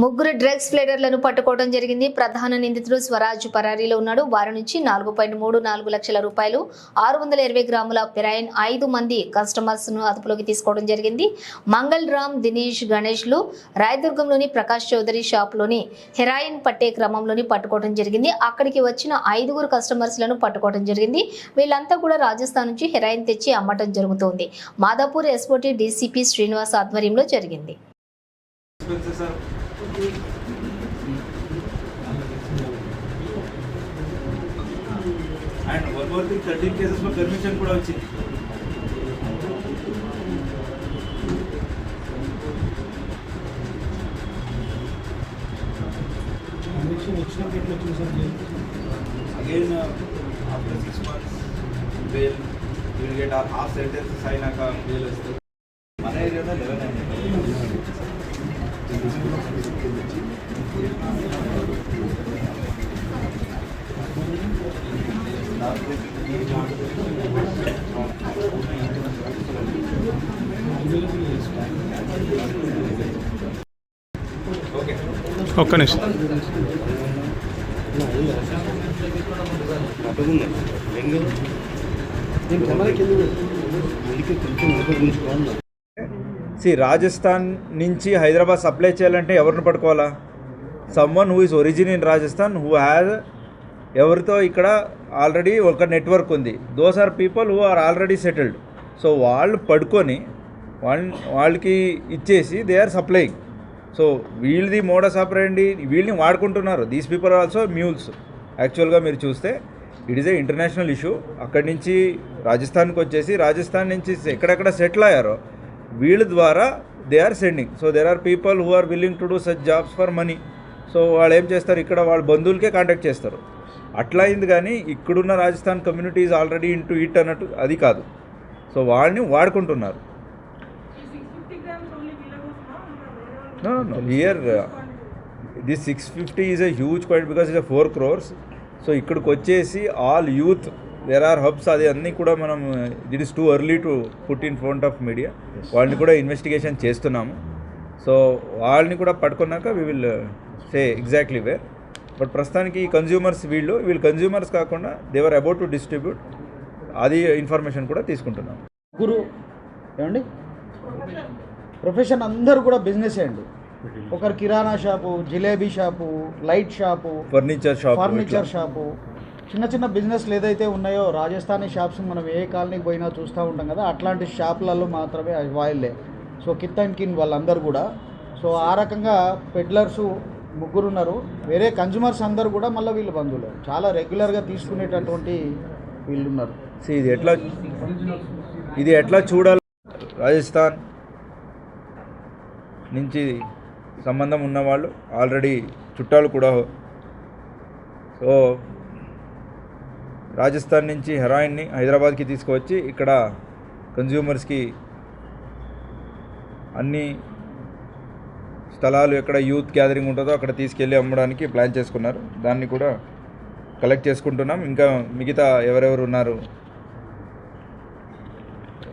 ముగ్గురు డ్రగ్స్ ఫ్లేడర్లను పట్టుకోవడం జరిగింది. ప్రధాన నిందితుడు స్వరాజ్ పరారీలో ఉన్నాడు. వారి నుంచి నాలుగు పాయింట్ మూడు నాలుగు లక్షల రూపాయలు ఆరు వందల ఇరవై గ్రాముల పెరాయిన్ ఐదు మంది కస్టమర్స్ను అదుపులోకి తీసుకోవడం జరిగింది. మంగళ్ రామ్ దినేష్ గణేష్లు రాయదుర్గంలోని ప్రకాష్ చౌదరి షాప్లోని హెరాయిన్ పట్టే క్రమంలోని పట్టుకోవడం జరిగింది. అక్కడికి వచ్చిన ఐదుగురు కస్టమర్స్లను పట్టుకోవడం జరిగింది. వీళ్ళంతా కూడా రాజస్థాన్ నుంచి హెరాయిన్ తెచ్చి అమ్మటం జరుగుతోంది. మాదాపూర్ ఎస్పోటీ డీసీపీ శ్రీనివాస్ ఆధ్వర్యంలో జరిగింది. And one more thing thirteen cases లో పర్మిషన్ కూడా వచ్చింది కనెక్షన్ వచ్చినప్పుడు ఎట్లా వచ్చింది సార్ జైలుకి? Again after six months bail will get half sentences అయినాక బెయిల్ వస్తుంది మన ఏరియాలో ఒక్క నిమిషం. సి రాజస్థాన్ నుంచి హైదరాబాద్ సప్లై చేయాలంటే ఎవరిని పట్టుకోవాలా? Someone who is origin in Rajasthan who has ఎవరితో ఇక్కడ ఆల్రెడీ ఒక నెట్వర్క్ ఉంది. Those are people who are already settled so వాళ్ళు పడుకొని వాళ్ళ వాళ్ళకి ఇచ్చేసి దే ఆర్ సప్లయింగ్ సో వీళ్ళది మోడస్ ఆపరేండి వీళ్ళని వాడుకుంటున్నారు. దీస్ పీపుల్ ఆల్సో మ్యూల్స్ యాక్చువల్గా మీరు చూస్తే it is a international issue అక్కడి నుంచి రాజస్థాన్కి వచ్చేసి రాజస్థాన్ నుంచి ఎక్కడెక్కడ సెటిల్ అయ్యారో వీళ్ళ ద్వారా they are sending so there are people who are willing to do such jobs for money so వాళ్ళు ఏం చేస్తారు? ఇక్కడ వాళ్ళ బంధువులకే కాంటాక్ట్ చేస్తారు. అట్లా అయింది కానీ ఇక్కడున్న Rajasthan community is already into it అన్నట్టు అది కాదు. సో వాళ్ళని వాడుకుంటున్నారు. Here, uh, this 650 is a huge point because it's a 4 crores. So ఇక్కడికి వచ్చేసి all youth there are hubs అది అన్నీ కూడా మనం it is too early to put in front of media వాళ్ళని కూడా ఇన్వెస్టిగేషన్ చేస్తున్నాము. సో వాళ్ళని కూడా పట్టుకున్నాక we will say exactly where but ప్రస్తుతానికి ఈ కన్జ్యూమర్స్ వీళ్ళు వీళ్ళు కన్జ్యూమర్స్ కాకుండా they were about to distribute అది ఇన్ఫర్మేషన్ కూడా తీసుకుంటున్నాం. ముగ్గురు ఏమండి? ప్రొఫెషన్ అందరూ కూడా బిజినెస్ అండి. ఒకరు kirana shop jalebi shop light shop furniture shop furniture shop. చిన్న చిన్న బిజినెస్లు ఏదైతే ఉన్నాయో రాజస్థానీ షాప్స్ మనం ఏ కాలనీకి పోయినా చూస్తూ ఉంటాం కదా అట్లాంటి షాపులలో మాత్రమే వాయిల్లే. సో కిత్ అండ్ కిన్ వాళ్ళందరూ కూడా. సో ఆ రకంగా పెడ్లర్స్ ముగ్గురు ఉన్నారు వేరే కన్జ్యూమర్స్ అందరు కూడా మళ్ళీ వీళ్ళు బంధువులు. చాలా రెగ్యులర్గా తీసుకునేటటువంటి వీళ్ళు ఉన్నారు ఇది ఎట్లా ఇది ఎట్లా చూడాలి? రాజస్థాన్ నుంచి సంబంధం ఉన్నవాళ్ళు ఆల్రెడీ చుట్టాలు కూడా సో రాజస్థాన్ నుంచి హెరాయిన్ని హైదరాబాద్కి తీసుకువచ్చి ఇక్కడ కన్జ్యూమర్స్కి అన్నీ స్థలాలు ఎక్కడ యూత్ గ్యాదరింగ్ ఉంటుందో అక్కడ తీసుకెళ్ళి అమ్మడానికి ప్లాన్ చేసుకున్నారు. దాన్ని కూడా కలెక్ట్ చేసుకుంటున్నాం. ఇంకా మిగతా ఎవరెవరు ఉన్నారు?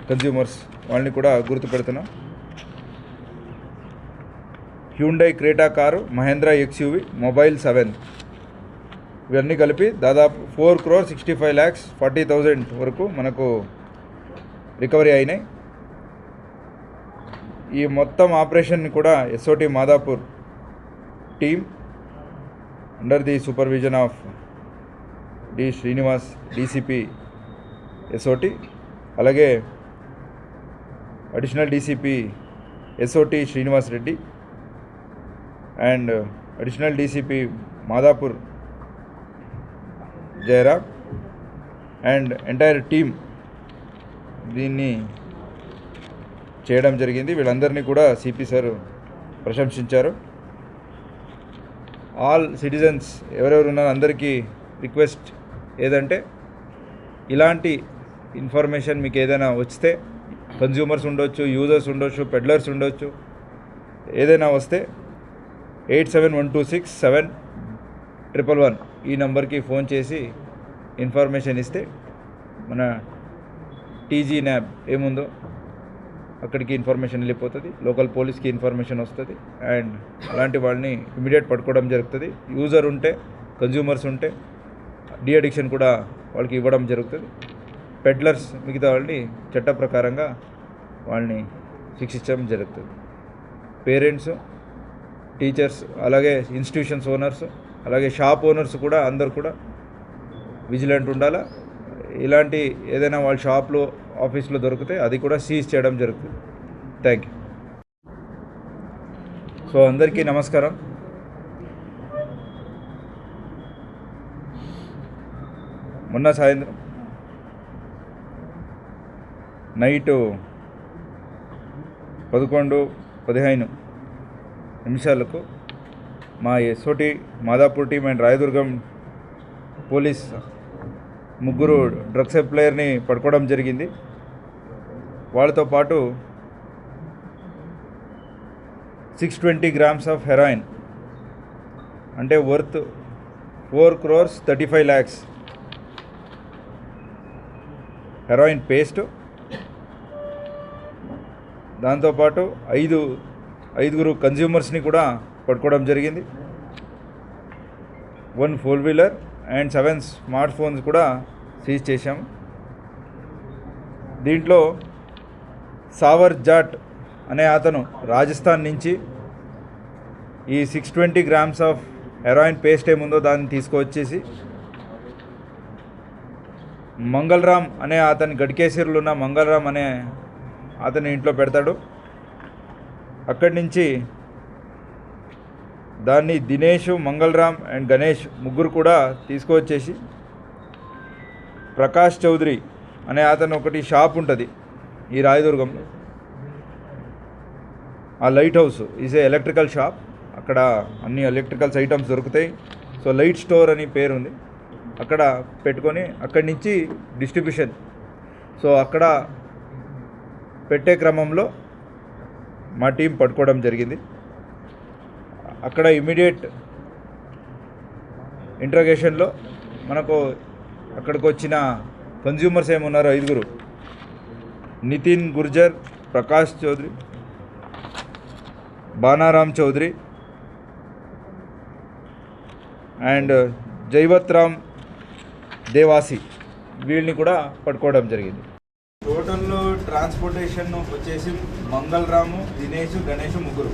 కన్జ్యూమర్స్ వాళ్ళని కూడా గుర్తుపెడుతున్నాం. Hyundai Creta car Mahindra XUV mobile seven ఇవన్నీ కలిపి దాదాపు four crore sixty five lakhs forty thousand వరకు మనకు రికవరీ అయినాయి. ఈ మొత్తం ఆపరేషన్ని కూడా SOT Madhapur team under the supervision of D Srinivas DCP SOT అలాగే additional DCP SOT Srinivas Reddy and additional DCP Madhapur Jayaram and entire team దీన్ని చేయడం జరిగింది. వీళ్ళందరినీ కూడా సిపి సార్ ప్రశంసించారు. ఆల్ సిటిజన్స్ ఎవరెవరు ఉన్నారో అందరికీ రిక్వెస్ట్ ఏదంటే ఇలాంటి ఇన్ఫర్మేషన్ మీకు ఏదైనా వస్తే కన్జ్యూమర్స్ ఉండొచ్చు యూజర్స్ ఉండొచ్చు పెడ్లర్స్ ఉండొచ్చు ఏదైనా వస్తే eight seven one two six seven triple one ఈ నెంబర్కి ఫోన్ చేసి ఇన్ఫర్మేషన్ ఇస్తే మన టీజీ న్యాబ్ ఏముందో అక్కడికి ఇన్ఫర్మేషన్ వెళ్ళిపోతుంది. లోకల్ పోలీస్కి ఇన్ఫర్మేషన్ వస్తుంది. అండ్ అలాంటి వాళ్ళని ఇమీడియట్ పట్టుకోవడం జరుగుతుంది. యూజర్ ఉంటే కన్జ్యూమర్స్ ఉంటే డీ అడిక్షన్ కూడా వాళ్ళకి ఇవ్వడం జరుగుతుంది. పెడ్లర్స్ మిగతా వాళ్ళని చట్ట ప్రకారంగా వాళ్ళని శిక్షించడం జరుగుతుంది. పేరెంట్స్ టీచర్స్ అలాగే ఇన్స్టిట్యూషన్స్ ఓనర్స్ అలాగే షాప్ ఓనర్స్ కూడా అందరు కూడా విజిలెంట్ ఉండాలా? ఇలాంటి ఏదైనా వాళ్ళ షాప్లో ఆఫీస్లో దొరికితే అది కూడా సీజ్ చేయడం జరుగుతుంది. థ్యాంక్ యూ సో అందరికీ నమస్కారం. మొన్న సాయంత్రం నైటు పదకొండు పదిహేను నిమిషాలకు మా SOT Madhapur team and Rayadurgam police ముగ్గురు డ్రగ్స్ సప్లయర్ని పడుకోవడం జరిగింది. వాళ్ళతో పాటు six twenty grams of heroin అంటే worth four crores thirty five lakhs heroin paste దాంతోపాటు ఐదు ఐదుగురు కన్జ్యూమర్స్ని కూడా పట్టుకోవడం జరిగింది. One four wheeler and seven smartphones కూడా సీజ్ చేశాము. దీంట్లో సావర్ జాట్ అనే అతను రాజస్థాన్ నుంచి ఈ six twenty grams of heroin paste ఏముందో దాన్ని తీసుకువచ్చేసి మంగళరామ్ అనే అతని గడికేసీరులు ఉన్న మంగళరామ్ అనే అతని ఇంట్లో పెడతాడు. అక్కడి నుంచి దాన్ని దినేష్ మంగళరామ్ అండ్ గణేష్ ముగ్గురు కూడా తీసుకువచ్చేసి ప్రకాష్ చౌదరి అనే అతను ఒకటి షాప్ ఉంటుంది. ఈ రాయదుర్గంలో ఆ light house is a electrical shop అక్కడ అన్ని ఎలక్ట్రికల్స్ ఐటమ్స్ దొరుకుతాయి. సో లైట్ స్టోర్ అని పేరు ఉంది. అక్కడ పెట్టుకొని అక్కడి నుంచి డిస్ట్రిబ్యూషన్ సో అక్కడ పెట్టే క్రమంలో మా టీం పట్టుకోవడం జరిగింది. అక్కడ ఇమీడియట్ ఇంట్రగేషన్లో మనకు అక్కడికి వచ్చిన కన్జ్యూమర్స్ ఏమున్నారు ఐదుగురు. నితిన్ గుర్జర్ ప్రకాష్ చౌదరి బానారాం చౌదరి అండ్ జైవత్రామ్ దేవాసి వీళ్ళని కూడా పట్టుకోవడం జరిగింది. టోటల్లో ట్రాన్స్పోర్టేషన్ వచ్చేసి మంగళరాము దినేష్ గణేష్ ముగ్గురు.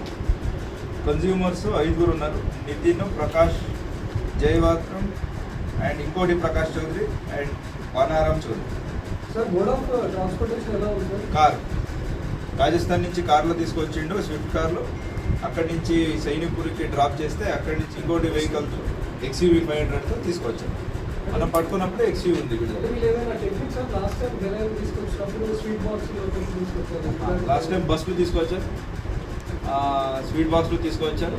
కన్జ్యూమర్స్ ఐదుగురు ఉన్నారు. నితిన్ ప్రకాష్ జయవాత్రం అండ్ ఇంకోటి ప్రకాష్ చౌదరి అండ్ వానారాం చౌదరి. కార్. రాజస్థాన్ నుంచి కార్లో తీసుకొచ్చిండు స్విఫ్ట్ కార్లో. అక్కడి నుంచి సైనిక్పూర్కి డ్రాప్ చేస్తే అక్కడి నుంచి ఇంకోటి వెహికల్తో ఎక్స్యూవీ ఫైవ్ హండ్రెడ్తో తీసుకొచ్చాం. మనం పట్టుకున్నప్పుడు ఎక్స్యూవీ ఉంది లాస్ట్ టైం బస్సులు తీసుకొచ్చారు. స్వీట్ బాక్స్లు తీసుకొచ్చారు